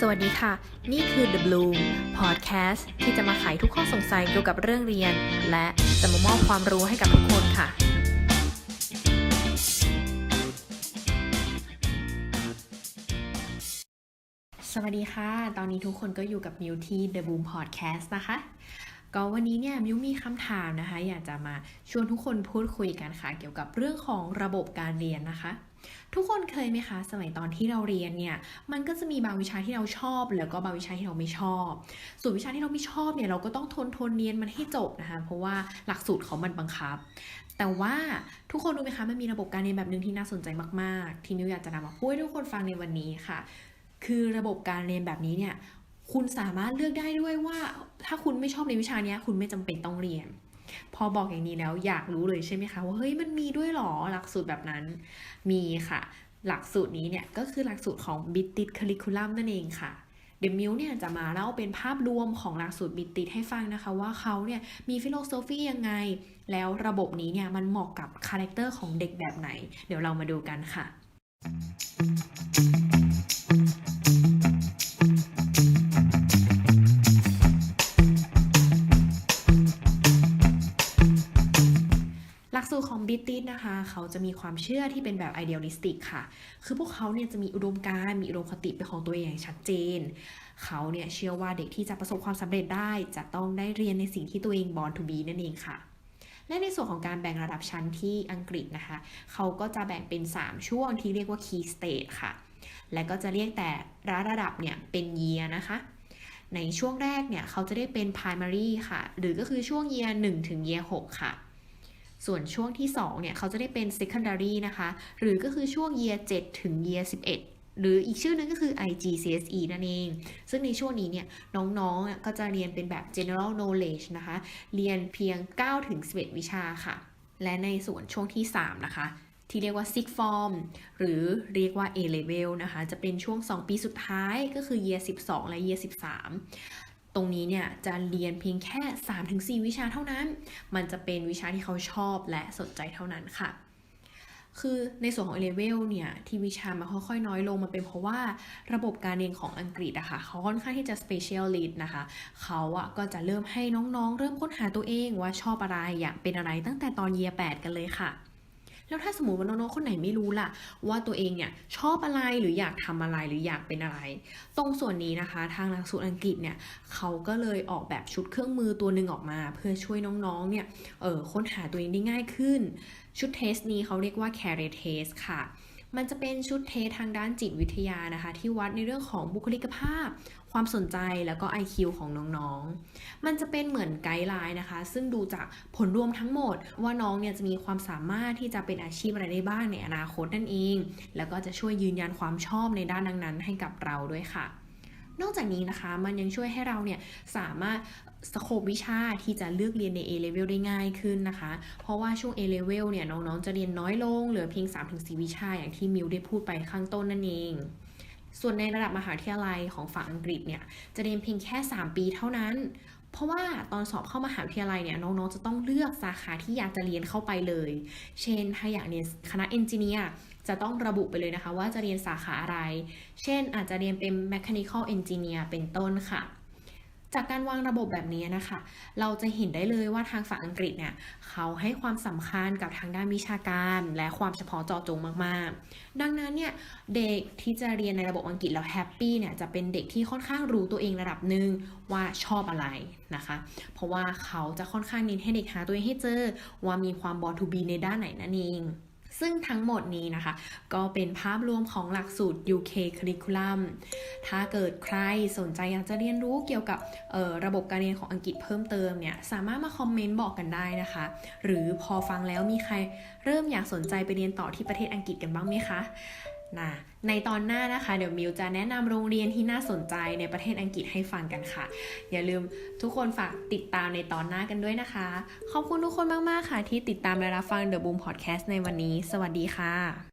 สวัสดีค่ะ นี่คือ The Bloom Podcast ที่จะมาไขทุกข้อสงสัยเกี่ยวกับเรื่องเรียน และจะมามอบความรู้ให้กับทุกคนค่ะ สวัสดีค่ะ ตอนนี้ทุกคนก็อยู่กับมิวที่ The Bloom Podcast นะคะ ก็วันนี้เนี่ยมิวมีคำถามนะคะ อยากจะมาชวนทุกคนพูดคุยกันค่ะ เกี่ยวกับเรื่องของระบบการเรียนนะคะ ทุกคนเคยไหมคะ สมัยตอนที่เราเรียนเนี่ย มันก็จะมีบางวิชาที่เราชอบ แล้วก็บางวิชาที่เราไม่ชอบ ส่วนวิชาที่เราไม่ชอบเนี่ยเราก็ต้องทนทนเรียนมันให้จบนะคะ เพราะว่าหลักสูตรเขามันบังคับ แต่ว่าทุกคนรู้ไหมคะมันมีระบบการเรียนแบบหนึ่งที่น่าสนใจมากๆ ที่มิวอยากจะนำมาพูดให้ทุกคนฟังในวันนี้ค่ะ คือระบบการเรียนแบบนี้เนี่ย คุณสามารถเลือกได้ด้วยว่า ถ้าคุณไม่ชอบในวิชานี้คุณไม่จำเป็นต้องเรียน พอบอกอย่างนี้แล้วอยากรู้เลยใช่ไหมคะว่าเฮ้ยมันมีด้วยหรอหลักสูตรแบบนั้นมีค่ะ หลักสูตรนี้เนี่ยก็คือหลักสูตรของ b i t t i t Curriculum นั่นเองค่ะเดี๋ยวมิวเนี่ยจะมาเล่าเป็นภาพรวมของหลักสูตร b i t t i t ให้ฟังนะคะ ว่าเขาเนี่ยมีฟิโลโซฟียังไง แล้วระบบนี้เนี่ยมันเหมาะกับคาแรคเตอร์ของเด็กแบบไหน เดี๋ยวเรามาดูกันค่ะ สูตรของ b i t t i t นะคะ เขาจะมีความเชื่อที่เป็นแบบ idealistic ค่ะ คือพวกเขาเนี่ยจะมีอุดมการณ์มีอุดมคติเป็นของตัวเองอย่างชัดเจน เขาเนี่ยเชื่อว่าเด็กที่จะประสบความสำเร็จได้ จะต้องได้เรียนในสิ่งที่ตัวเอง born to be นั่นเองค่ะและในส่วนของการแบ่งระดับชั้นที่อังกฤษนะคะ เขาก็จะแบ่งเป็น 3 ช่วงที่เรียกว่า key stage ค่ะ และก็จะเรียกแต่ละระดับเนี่ยเป็น year นะคะ ในช่วงแรกเนี่ยเขาจะได้เป็น primary ค่ะ หรือก็คือช่วง year 1ถึง year 6ค่ะ ส่วนช่วงที่2เนี่ยเขาจะได้เป็น secondary นะคะ หรือก็คือช่วง year 7 ถึง year 11หรืออีกชื่อนึงก็คือ IGCSE นั่นเอง ซึ่งในช่วงนี้เนี่ยน้องๆ ก็จะเรียนเป็นแบบ general knowledge นะคะ เรียนเพียง9ถึง11 วิชาค่ะ และในส่วนช่วงที่ 3 นะคะ ที่เรียกว่า six form หรือเรียกว่า A level นะคะ จะเป็นช่วง 2 ปีสุดท้ายก็คือ year 12 และ year 13 ตรงนี้เนี่ยจะเรียนเพียงแค่ 3-4 วิชาเท่านั้น มันจะเป็นวิชาที่เขาชอบและสนใจเท่านั้นค่ะ คือในส่วนของ A level เนี่ยที่วิชามันค่อยๆ น้อยลงมันเป็นเพราะว่าระบบการเรียนของอังกฤษอะค่ะเขาค่อนข้างที่จะ specialist นะคะ เขาอะก็จะเริ่มให้น้องๆ เริ่มค้นหาตัวเองว่าชอบอะไรอยากเป็นอะไรตั้งแต่ตอน year 8กันเลยค่ะ แล้วถ้าสมมติว่าน้องๆคนไหนไม่รู้ล่ะ ว่าตัวเองเนี่ยชอบอะไรหรืออยากทำอะไรหรืออยากเป็นอะไร ตรงส่วนนี้นะคะ ทางหลักสูตรอังกฤษเนี่ยเขาก็เลยออกแบบชุดเครื่องมือตัวหนึ่งออกมา เพื่อช่วยน้องๆเนี่ยเออค้นหาตัวเองได้ง่ายขึ้น ชุดเทสนี้เขาเรียกว่า career test ค่ะ มันจะเป็นชุดเททางด้านจิตวิทยานะคะ ที่วัดในเรื่องของบุคลิกภาพ ความสนใจแล้วก็ IQ ของน้องๆ มันจะเป็นเหมือนไกด์ไลน์นะคะ ซึ่งดูจากผลรวมทั้งหมด ว่าน้องเนี่ยจะมีความสามารถที่จะเป็นอาชีพอะไรได้บ้างในอนาคตนั่นเอง แล้วก็จะช่วยยืนยันความชอบในด้านนั้นๆให้กับเราด้วยค่ะ นอกจากนี้นะคะมันยังช่วยให้เราเนี่ยสามารถสโคบวิชาที่จะเลือกเรียนใน A level ได้ง่ายขึ้นนะคะ เพราะว่าช่วง A level เนี่ยน้องๆจะเรียนน้อยลง เหลือเพียง 3-4 วิชาอย่างที่มิวได้พูดไปข้างต้นนั่นเองส่วนในระดับมหาวิทยาลัยของฝั่งอังกฤษเนี่ยจะเรียนเพียงแค่ 3 ปีเท่านั้น เพราะว่าตอนสอบเข้ามหาวิทยาลัยเนี่ยน้องๆจะต้องเลือกสาขาที่อยากจะเรียนเข้าไปเลย เช่น ถ้าอยากเรียนคณะเอนจิเนียร์จะต้องระบุไปเลยนะคะว่าจะเรียนสาขาอะไร เช่นอาจจะเรียนเป็น mechanical engineer เป็นต้นค่ะ จากการวางระบบแบบนี้นะคะ เราจะเห็นได้เลยว่าทางฝั่งอังกฤษเนี่ยเขาให้ความสำคัญกับทางด้านวิชาการและความเฉพาะเจาะจงมากๆ ดังนั้นเนี่ยเด็กที่จะเรียนในระบบอังกฤษแล้วแฮปปี้เนี่ยจะเป็นเด็กที่ค่อนข้างรู้ตัวเองระดับหนึ่งว่าชอบอะไรนะคะ เพราะว่าเขาจะค่อนข้างเน้นให้เด็กหาตัวเองให้เจอ ว่ามีความบอทูบีในด้านไหนนั่นเอง ซึ่งทั้งหมดนี้นะคะ ก็เป็นภาพรวมของหลักสูตร UK Curriculum ถ้าเกิดใครสนใจอยากจะเรียนรู้เกี่ยวกับระบบการเรียนของอังกฤษเพิ่มเติมเนี่ยสามารถมาคอมเมนต์บอกกันได้นะคะ หรือพอฟังแล้วมีใครเริ่มอยากสนใจไปเรียนต่อที่ประเทศอังกฤษกันบ้างไหมคะ นะในตอนหน้านะคะ เดี๋ยวมิวจะแนะนำโรงเรียนที่น่าสนใจในประเทศอังกฤษให้ฟังกันค่ะ อย่าลืมทุกคนฝากติดตามในตอนหน้ากันด้วยนะคะ ขอบคุณทุกคนมาก ๆ ค่ะ ที่ติดตามและรับฟัง The Boom Podcast ในวันนี้ สวัสดีค่ะ